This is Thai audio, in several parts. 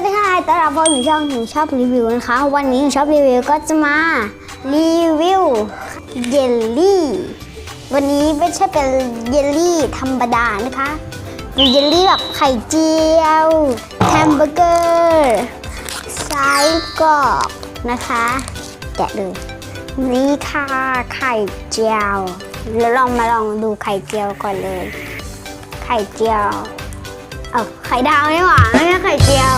วัสดีค่ะต้อนรับเข้าสู่ช่องหนูชอบรีวิวนะคะ วันนี้หนูชอบรีวิวก็จะมารีวิวเยลลี่ วันนี้ไม่ใช่เป็นเยลลี่ธรรมดานะคะเป็นเยลลี่แบบไข่เจียวแฮมเบอร์เกอร์ไส้กรอกนะคะ แกะเลยนี่ค่ะไข่เจียวแล้วลองมาลองดูไข่เจียวก่อนเลย ไข่เจียว เอาไข่ดาวนี่หว่าไม่ใช่ไข่เจียว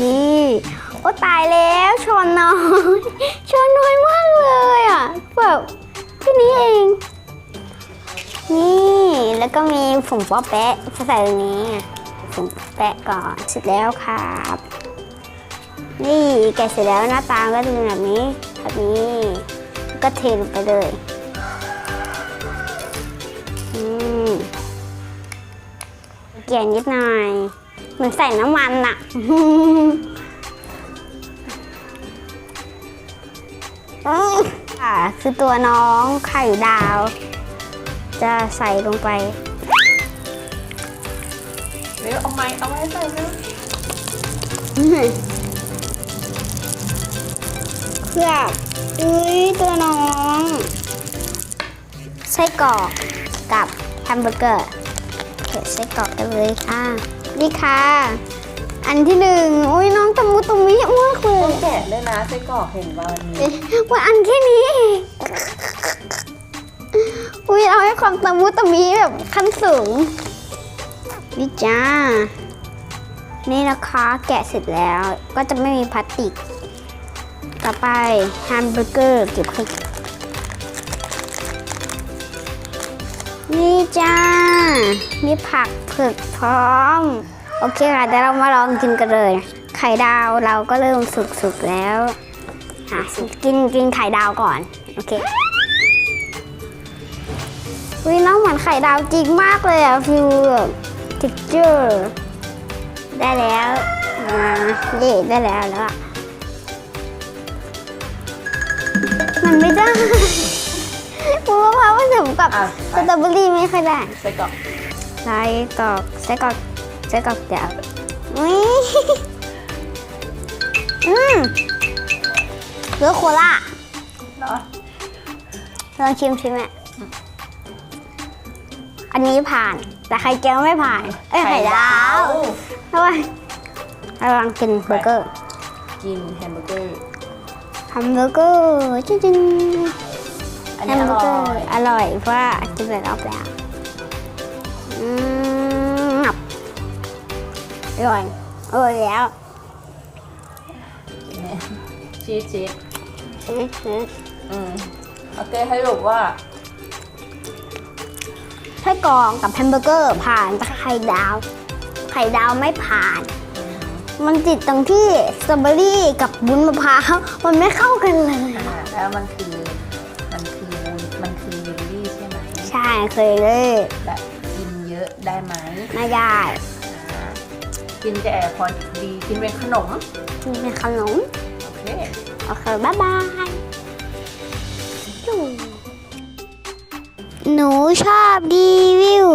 นี่โอ้ตายแล้วชนน้อยชนน้อยมากเลยอะแบบแค่นี้เอง นี่แล้วก็มีผงป๊อแปะใส่ตรงนี้ผงแปะก่อนเสร็จแล้วครับนี่แกะเสร็จแล้วหน้าตาก็จะเป็นแบบนี้แบบนี้ ก็เทลงไปเลย กลี่ยนิดหน่อย เหมือนใส่น้ำมันอะอืมค่ะคือตัวน้องไข่ดาว จะใส่ลงไปเร็วเอาไม้เอาไม้ใส่เร็วเพื่ออุ้ยตัวน้อง ไส้กรอกกับแฮมเบอร์เกอร์ เผ็ดไส้กรอกกันเลยค่ะ นี่ค่ะ อันที่หนึ่งอุ้ยน้องตะมุตะมิมากเลต้องแกะด้วยนะไส้กรอกเห็นว่าวันนี้ว่าอันแค่นี้องอุ้ยเอาให้ความตะมุตะมิแบบขั้นสูงนี่จ้า นี่นะคะแกะเสร็จแล้วก็จะไม่มีพลาสติก ต่อไปแฮมเบอร์เกอร์เก็บให้ นี่จ้า มีผักเผือกพร้อม โอเคค่ะเดี๋ยวเรามาลองกินกันเลย ไข่ดาวเราก็เริ่มสุกๆแล้วอะกินกินไข่ดาวก่อน โอเควิน้องเหมือนไข่ดาวจริงมากเลยอะฟิวแบบทิกเจอร์ได้แล้วอ่าเย่ได้แล้วแล้วอะมันไม่ได้ มกับอะสตรอเบอรี่ไม่ค่อยได้ไส้กรอกไส้กรอกไส้กรอกไส้กรอกเดี๋ยวอุ้ยอืมเลือโคล่าเนาะลองชิมชิมแม่อันนี้ผ่าน แต่ไข่เจียวไม่ผ่าน เอ้ยไข่ดาวทำไมเราลองกินเบอร์เกอร์กินแฮมเบอร์เกอร์ ทำเบอร์เกอร์จริง อันๆแฮนี้มอเบอร์เกร่ออร์ยอร่อยเพราะว่ากินไปรอบแล้วอืมงับอร่อยอร่อยแล้วเนี่ยชีสชีสอืมอืมอืมโอเคให้รู้ว่าไส้กรอกกับแฮมเบอร์เกอร์ผ่านแต่ไข่ดาว ไข่ดาวไม่ผ่าน มันติดตรงที่สตรอเบอรี่กับบุ้นมะพร้าวมันไม่เข้ากันเลย อ่าแล้วมันคือ ใช่เคยเลยแบบกินเยอะได้ไหมไม่ได้อ่ากินแต่พอดีกินเป็นขนมกินเป็นขนมโอเค โอเคบ๊ายบายจุ๊หนูชอบรีวิว